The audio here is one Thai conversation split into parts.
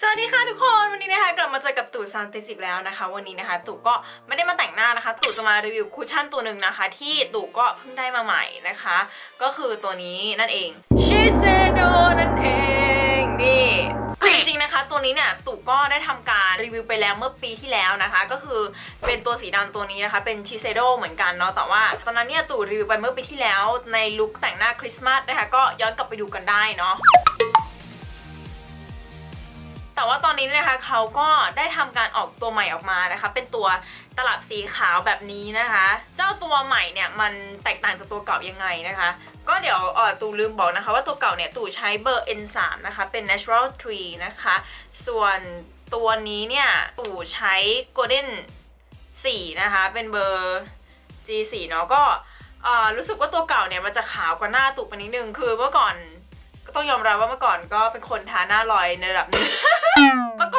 สวัสดีค่ะทุกคนวันนี้นะคะกลับมาเจอกับตู่ซานติสิบแล้วนะคะ วันนี้นะคะ ตู่ก็ไม่ได้มาแต่งหน้านะคะ ตู่จะมารีวิวคุชชั่นตัวหนึ่งนะคะ ที่ตู่ก็เพิ่งได้มาใหม่นะคะ ก็คือตัวนี้นั่นเองชิเซโดนั่นเองนี่คือจริงๆนะคะ ตัวนี้เนี่ยตู่ก็ได้ทำการรีวิวไปแล้วเมื่อปีที่แล้วนะคะ ก็คือเป็นตัวสีดำตัวนี้นะคะ เป็นชิเซโดเหมือนกันเนาะแต่ว่า ตอนนั้นเนี่ยตู่รีวิวไปเมื่อปีที่แล้วในลุคแต่งหน้าคริสต์มาสนะคะก็ย้อนกลับไปดูกันได้เนาะ แต่ว่าตอนนี้นะคะเขาก็ได้ทำการออกตัวใหม่ออกมานะคะ เป็นตัวตลับสีขาวแบบนี้นะคะ เจ้าตัวใหม่เนี่ยมันแตกต่างจากตัวเก่ายังไงนะคะ ก็เดี๋ยวตูลืมบอกนะคะ ว่าตัวเก่าเนี่ยตู่ใช้เบอร์ N3 นะคะ เป็น natural tree นะคะ ส่วนตัวนี้เนี่ยตู่ใช้ golden 4นะคะ เป็นเบอร์ G4 เนาะก็รู้สึกว่าตัวเก่าเนี่ยมันจะขาวกว่าหน้าตู่ไปนิดนึง คือเมื่อก่อนก็ต้องยอมรับว่าเมื่อก่อนก็เป็นคนทาหน้าลอยในระดับนึง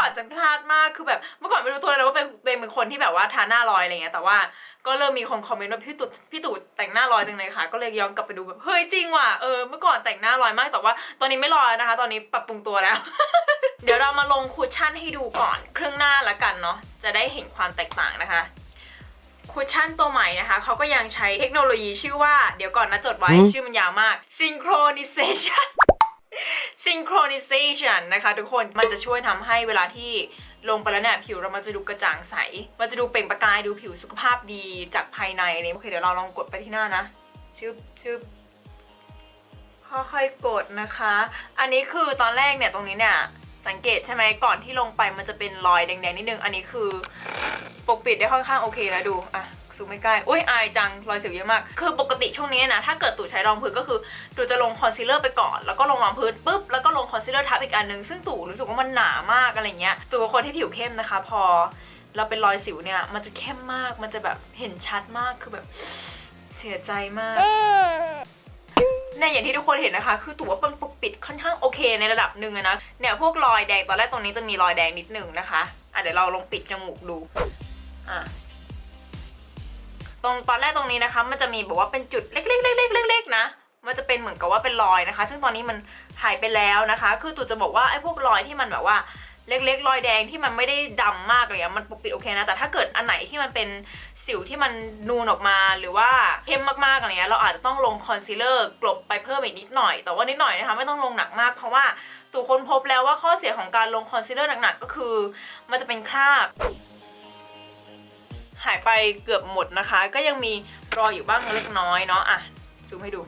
ก่อนจะพลาดมากคือแบบเมื่อก่อนไม่รู้ตัวเลยว่าเป็นเป็นเป็นคนที่แบบว่าทาหน้าลอยอะไรเงี้ยแต่ว่าก็เริ่มมีคนคอมเมนต์ว่าพี่ตู่พี่ตู่แต่งหน้าลอยจังเลยค่ะ ก็เลยย้อนกลับไปดูแบบเฮ้ยจริงว่ะเออเมื่อก่อนแต่งหน้าลอยมากแต่ว่า ตอนนี้ไม่ลอยนะคะ ตอนนี้ปรับปรุงตัวแล้ว เดี๋ยวเรามาลงคุชชั่นให้ดูก่อนครึ่งหน้าละกันเนาะจะได้เห็นความแตกต่างนะคะคุชชั่นตัวใหม่นะคะ เขาก็ยังใช้เทคโนโลยีชื่อว่า เดี๋ยวก่อนนะจดไว้หืมชื่อมันยาวมาก synchronization synchronization นะคะทุกคนมันจะช่วยทำให้เวลาที่ลงไปแล้วเนี่ยผิวเรามันจะดูกระจ่างใส มันจะดูเปล่งประกายดูผิวสุขภาพดีจากภายในเลยโอเคเดี๋ยวเราลองกดไปที่หน้านะชึบชึบค่อยๆกดนะคะ อันนี้คือตอนแรกเนี่ยตรงนี้เนี่ยสังเกตใช่ไหมก่อนที่ลงไปมันจะเป็นรอยแดงๆนิดนึง อันนี้คือปกปิดได้ค่อนข้างโอเคแล้วดูอะ ซูมไม่ใกล้อุ้ยอายจังรอยสิวเยอะมาก คือปกติช่วงนี้นะ ถ้าเกิดตู่ใช้รองพื้นก็คือตู่จะลงคอนซีลเลอร์ไปก่อน แล้วก็ลงรองพื้นปุ๊บ แล้วก็ลงคอนซีลเลอร์ทับอีกอันหนึง ซึ่งตู่รู้สึกว่ามันหนามากอะไรเงี้ย ตู่เป็นคนที่ผิวเข้มนะคะ พอเราเป็นรอยสิวเนี่ย มันจะเข้มมาก มันจะแบบเห็นชัดมาก คือแบบเสียใจมากเนี่ยอย่างที่ทุกคนเห็นนะคะ คือตู่ว่ามันปกปิดค่อนข้างโอเคในระดับหนึ่งนะเนี่ยพวกรอยแดงตอนแรกตรงนี้จะมีรอยแดงนิดหนึ่งนะคะอะเดี๋ยวเราลองปิดจมูกดูอะ ตรงตอนแรกตรงนี้นะคะ มันจะมีบอกว่าเป็นจุดเล็กๆๆๆๆๆนะมันจะเป็นเหมือนกับว่าเป็นรอยนะคะ ซึ่งตอนนี้มันหายไปแล้วนะคะ คือตู่จะบอกว่าไอ้พวกรอยที่มันแบบว่าเล็กๆ รอยแดงที่มันไม่ได้ดำมากเลยอะมันปกปิดโอเคนะ แต่ถ้าเกิดอันไหนที่มันเป็นสิวที่มันนูนออกมาหรือว่าเข้มมากๆอะไรเงี้ย เราอาจจะต้องลงคอนซีลเลอร์กลบไปเพิ่มอีกนิดหน่อย แต่ว่านิดหน่อยนะคะไม่ต้องลงหนักมากเพราะว่าตู่ค้นพบแล้วว่าข้อเสียของการลงคอนซีลเลอร์หนักๆก็คือ มันจะเป็นคราบ หายไปเกือบหมดนะคะ ก็ยังมีรอยอยู่บ้างเล็กน้อยเนาะอะซูมให้ดู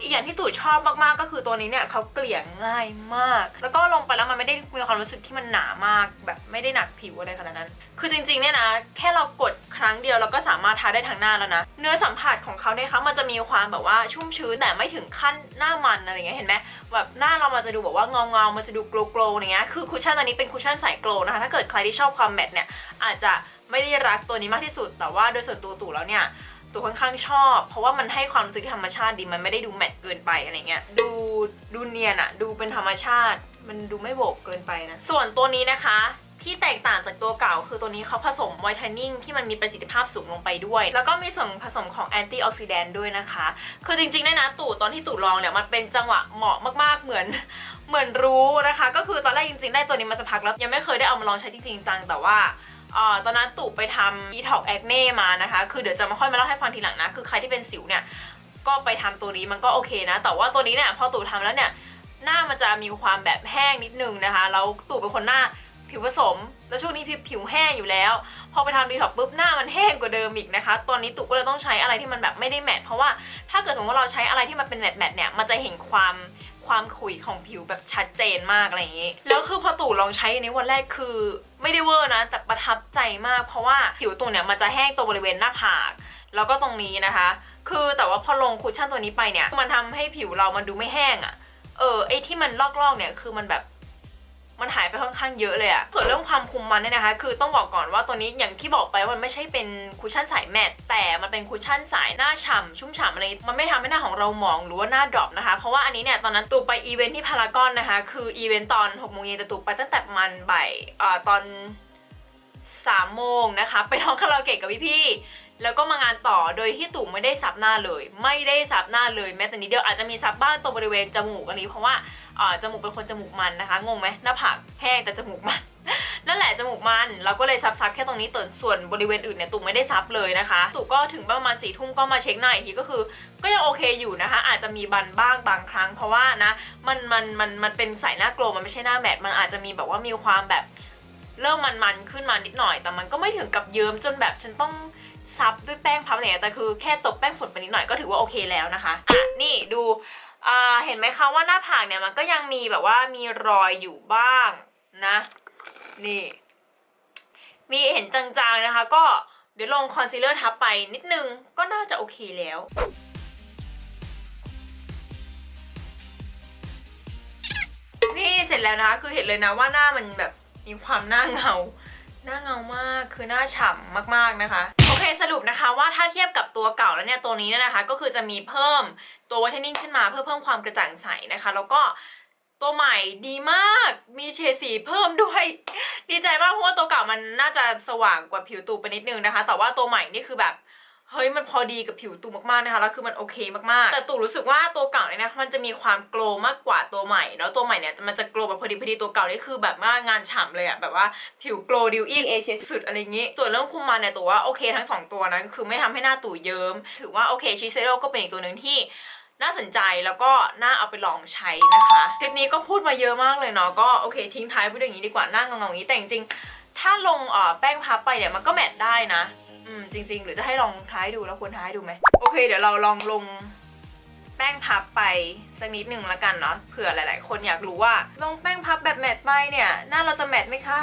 อีกอย่างที่ตู่ชอบมากๆก็คือตัวนี้เนี่ยเขาเกลี่ยง่ายมาก แล้วก็ลงไปแล้วมันไม่ได้มีความรู้สึกที่มันหนามาก แบบไม่ได้หนักผิวอะไรขนาดนั้น คือจริงๆเนี่ยนะ แค่เรากดครั้งเดียวเราก็สามารถทาได้ทั้งหน้าแล้วนะ เนื้อสัมผัสของเขาเนี่ยคะมันจะมีความแบบว่าชุ่มชื้นแต่ไม่ถึงขั้นหน้ามันอะไรเงี้ยเห็นไหมแบบหน้าเรามันจะดูแบบว่าเงาเงามันจะดูโกลโกลอย่างเงี้ย คือคุชชั่นตัวนี้เป็นคุชชั่นสายโกลนะคะ ถ้าเกิดใครที่ชอบความแมตต์เนี่ยอาจจะ ไม่ได้รักตัวนี้มากที่สุด แต่ว่าโดยส่วนตัวตู่แล้วเนี่ยตัวค่อนข้างชอบ เพราะว่ามันให้ความรู้สึกธรรมชาติดีมันไม่ได้ดูแมตต์เกินไปอะไรเงี้ยดูดูเนียนอะดูเป็นธรรมชาติ มันดูไม่โบกเกินไปนะส่วนตัวนี้นะคะที่แตกต่างจากตัวเก่าคือตัวนี้เขาผสมไวท์เทนนิ่งที่มันมีประสิทธิภาพสูงลงไปด้วย แล้วก็มีส่วนผสมของแอนตี้ออกซิแดนต์ด้วยนะคะ คือจริงๆเนี่ยนะตู่ตอนที่ตู่ลองเนี่ยมันเป็นจังหวะเหมาะมากๆเหมือนเหมือนรู้นะคะ ก็คือตอนแรกจริงๆ ได้ตัวนี้มาสักพักแล้วยังไม่เคยได้เอามาลองใช้จริงๆจังแต่ว่า ตอนนั้นตู่ไปทำ detox acne มานะคะ คือเดี๋ยวจะมาค่อยมาเล่าให้ฟังทีหลังนะ คือใครที่เป็นสิวเนี่ย ก็ไปทำตัวนี้มันก็โอเคนะ แต่ว่าตัวนี้เนี่ยพอตู่ทำแล้วเนี่ย หน้ามันจะมีความแบบแห้งนิดนึงนะคะ แล้วตู่เป็นคนหน้าผิวผสม แล้วช่วงนี้ผิวแห้งอยู่แล้ว พอไปทำดีท็อกปุ๊บหน้ามันแห้งกว่าเดิมอีกนะคะ ตอนนี้ตู่ก็เลยต้องใช้อะไรที่มันแบบไม่ได้แมทเพราะว่าถ้าเกิดสมมติว่าเราใช้อะไรที่มันเป็นแมทแมทเนี่ย มันจะเห็นความความขุยของผิวแบบชัดเจนมากอะไรอย่างนี้ แล้วคือพอตู่ลองใช้อันวันแรกคือไม่ได้เวอร์นะ แต่ ใจมาก เพราะว่าผิวตู่นเนี่ยมันจะแห้งตรงบริเวณหน้าผาก แล้วก็ตรงนี้นะคะ คือแต่ว่าพอลงคุชชั่นตัวนี้ไปเนี่ย มันทำให้ผิวเรามันดูไม่แห้งอะ่ะ เออไอที่มันลอกๆเนี่ยคือมันแบบมันหายไปค่อนข้างเยอะเลยอะส่วนเรื่องความคุมมันเนี่ยนะคะ คือต้องบอกก่อนว่าตัวนี้อย่างที่บอกไปมันไม่ใช่เป็นคุชชั่นสายแมตต์แต่มันเป็นคุชชั่นสายหน้าฉ่ำชุ่มฉ่ำอะไร มันไม่ทำให้หน้าของเราหมองหรือว่าหน้าดรอปนะคะ เพราะว่าอันนี้เนี่ยตอนนั้นตูไปอีเวนท์ที่พารากอนนะคะ คืออีเวนต์ตอน6โมงเย็นแต่ตูไปตั้งแต่ประมันบ่ายอ่อตอน 3โมงนะคะไปร้องคาราโอเกะกับพี่ๆแล้วก็มางานต่อโดยที่ตู่ไม่ได้ซับหน้าเลย ไม่ได้ซับหน้าเลยแม้แต่นิดเดียวอาจจะมีซับบ้างตรงบริเวณจมูกอันนี้เพราะว่าจมูกเป็นคนจมูกมันนะคะงงไหมหน้าผากแห้งแต่จมูกมันนั่นแหละจมูกมันเราก็เลยซับซับแค่ตรงนี้ต่วนส่วนบริเวณอื่นเนี่ยตู่ไม่ได้ซับเลยนะคะตู่ก็ถึงประมาณสี่ทุ่มก็มาเช็คหน้าอีกทีก็คือ ก็ยังโอเคอยู่นะคะ อาจจะมีบันบ้างบางครั้ง เพราะว่านะมันมันมันมันเป็นสายหน้าโกลมันไม่ใช่หน้าแมทมันอาจจะมีแบบว่ามีความแบบ เริ่มมันๆขึ้นมานิดหน่อย แต่มันก็ไม่ถึงกับเยิ้มจนแบบฉันต้องซับด้วยแป้งพับเนี่ยแต่คือแค่ตบแป้งฝุ่นไปนิดหน่อยก็ถือว่าโอเคแล้วนะคะอะนี่ดูอ่าเห็นไหมคะว่าหน้าผากเนี่ยมันก็ยังมีแบบว่ามีรอยอยู่บ้างนะ นี่ มีเห็นจางๆนะคะ ก็เดี๋ยวลงคอนซีลเลอร์ทับไปนิดนึงก็น่าจะโอเคแล้วนี่เสร็จแล้วนะคะคือเห็นเลยนะว่าหน้ามันแบบ มีความหน้าเงา หน้าเงามากคือหน้าฉ่ำมากๆนะคะโอเคสรุปนะคะว่าถ้าเทียบกับตัวเก่าแล้วเนี่ยตัวนี้เนี่ยนะคะ ก็คือจะมีเพิ่มตัววัฒนิ่งขึ้นมาเพื่อเพิ่มความกระจ่างใสนะคะ แล้วก็ตัวใหม่ดีมาก มีเฉดสีเพิ่มด้วย ดีใจมากเพราะว่าตัวเก่ามันน่าจะสว่างกว่าผิวตูไปนิดนึงนะคะ แต่ว่าตัวใหม่นี่คือแบบ เฮ้ยมันพอดีกับผิวตูมากๆนะคะแล้วคือมันโอเคมากๆ แต่ตูรู้สึกว่าตัวเก่าเนี่ยนะมันจะมีความโกลว์มากกว่าตัวใหม่แล้วตัวใหม่เนี่ยมันจะโกลว์แบบพอดีพอดีตัวเก่านี่คือแบบว่างานฉ่ำเลยอะแบบว่าผิวโกลว์ดิวอี้เอชสุดอะไรอย่างงี้ ส่วนเรื่องคุมมันเนี่ยตัวว่าโอเคทั้งสองตัวนะก็คือไม่ทำให้หน้าตู่เยิ้มถือว่าโอเคชิเซโร่ก็เป็นอีกตัวหนึ่งที่น่าสนใจแล้วก็น่าเอาไปลองใช้นะคะคลิปนี้ก็พูดมาเยอะมากเลยเนาะก็โอเคทิ้งท้ายไปด้วยอย่างนี้ดีกว่าหน้าเงาๆอย่างนี้แต่จริงๆถ้าลงเอ่อแป้งพับไปเนี่ยมันก็แมทได้นะ อืมจริง ๆ หรือจะให้ลองท้ายดูแล้วควรท้ายดูไหมโอเค เดี๋ยวเราลองลงแป้งพับไปสักนิดหนึ่งแล้วกันเนาะเผื่อหลาย ๆ คนอยากรู้ว่า ลงแป้งพับแบบแมทไปเนี่ยหน้าเราจะแมทไหมคะ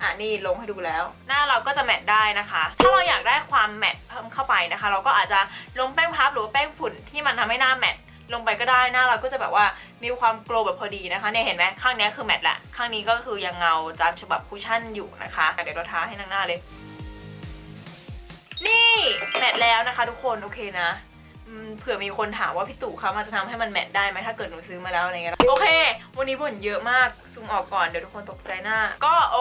อะนี่ลงให้ดูแล้ว หน้าเราก็จะแมทได้นะคะ ถ้าเราอยากได้ความแมทเพิ่มเข้าไปนะคะ เราก็อาจจะลงแป้งพับหรือว่าแป้งฝุ่นที่มันทำให้หน้าแมทลงไปก็ได้หน้าเราก็จะแบบว่ามีความโกลว์แบบพอดีนะคะเนี่ยเห็นไหมข้างนี้คือแมทแหละข้างนี้ก็คือยังเงาตามฉบับคุชชั่นอยู่นะคะเดี๋ยวเราทาให้นางหน้าเลย นี่แมทแล้วนะคะ ทุกคนโอเคนะเผื่อมีคนถามว่าพี่ตู่คะมันจะทำให้มันแมทได้ไหมถ้าเกิดหนูซื้อมาแล้วอะไรเงี้ยโอเค วันนี้บ่นเยอะมากซูมออกก่อนเดี๋ยวทุกคนตกใจหน้า ก็โอ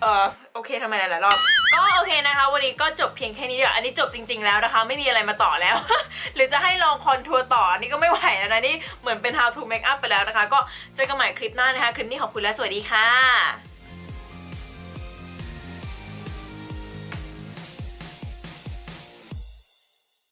เออโอเคทำไมหลายรอบก็โอเคนะคะ วันนี้ก็จบเพียงแค่นี้เดียวอันนี้จบจริง ๆแล้วนะคะ ไม่มีอะไรมาต่อแล้ว หรือจะให้ลองคอนทัวร์ต่ออันนี้ก็ไม่ไหวแล้วนะนี่เหมือนเป็น how to make up ไปแล้วนะคะ ก็เจอกันใหม่คลิปหน้านะคะ คลิปนี้ขอบคุณและสวัสดีค่ะ